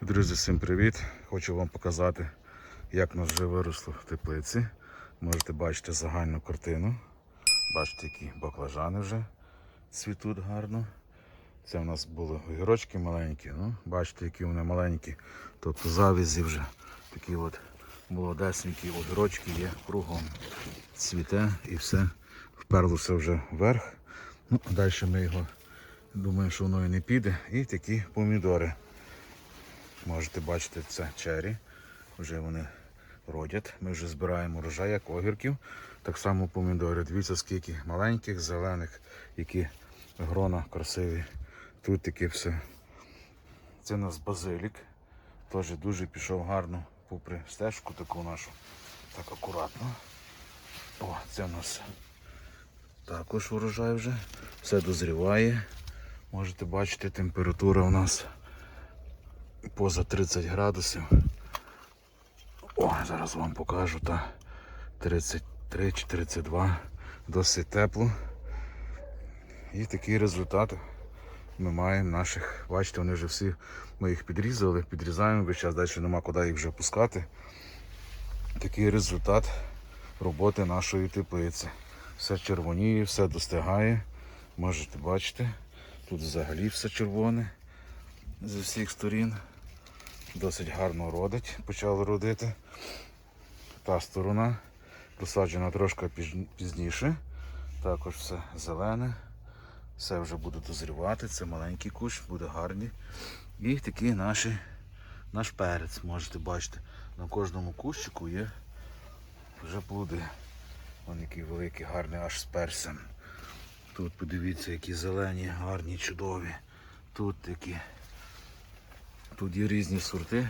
Друзі, всім привіт! Хочу вам показати, як нас вже виросло в теплиці. Можете бачити загальну картину. Бачите, які баклажани вже цвітуть гарно. Це в нас були огірочки маленькі. Ну, бачите, які вони маленькі. Тобто завізі вже такі от молодесенькі огірочки є кругом. Цвіте і все вперлося вже вверх. Ну, далі ми його думаємо, що воно і не піде. І такі помідори. Можете бачити, це чері. Вже вони родять. Ми вже збираємо урожай, як огірків. Так само помідори. Дивіться, скільки маленьких, зелених, які грона красиві. Тут таке все. Це у нас базилік. Теж дуже пішов гарно попри стежку таку нашу. Так акуратно. О, це у нас також урожай вже. Все дозріває. Можете бачити, температура у нас поза 30 градусів. О, зараз вам покажу, та 33 чи 32, досить тепло. І такий результат ми маємо наших. Бачите, вони вже всі ми їх підрізали, підрізаємо, весь час далі нема куди їх вже пускати. Такий результат роботи нашої теплиці. Все червоніє, все достигає. Можете бачити, тут взагалі все червоне з усіх сторін. Досить гарно родить, почало родити. Та сторона посаджена трошки пізніше. Також все зелене. Все вже буде дозрівати. Це маленький кущ, буде гарний. І такий наші, наш перець, можете бачити. На кожному кущику є вже плоди. Вони які великі, гарні, аж з перцем. Тут подивіться, які зелені, гарні, чудові. Тут такі. Тут є різні сорти.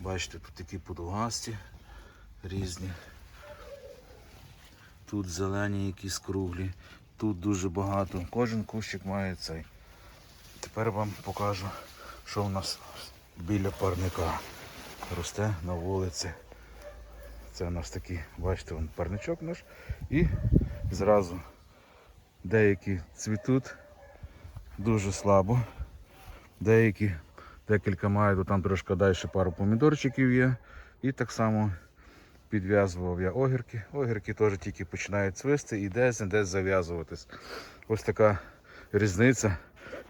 Бачите, тут такі подовгасті, різні. Тут зелені якісь круглі, тут дуже багато. Кожен кущик має цей. Тепер вам покажу, що у нас біля парника росте на вулиці. Це у нас такий, бачите, вон парничок наш. І зразу деякі цвітуть дуже слабо. Деякі декілька маю, то там трошки далі пару помідорчиків є. І так само підв'язував я огірки. Огірки теж тільки починають цвисти і десь десь зав'язуватись. Ось така різниця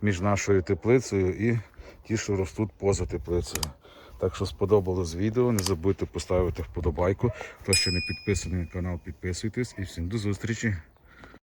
між нашою теплицею і ті, що ростуть поза теплицею. Так що сподобалось відео, не забудьте поставити вподобайку. Хто ще не підписаний на канал, підписуйтесь і всім до зустрічі!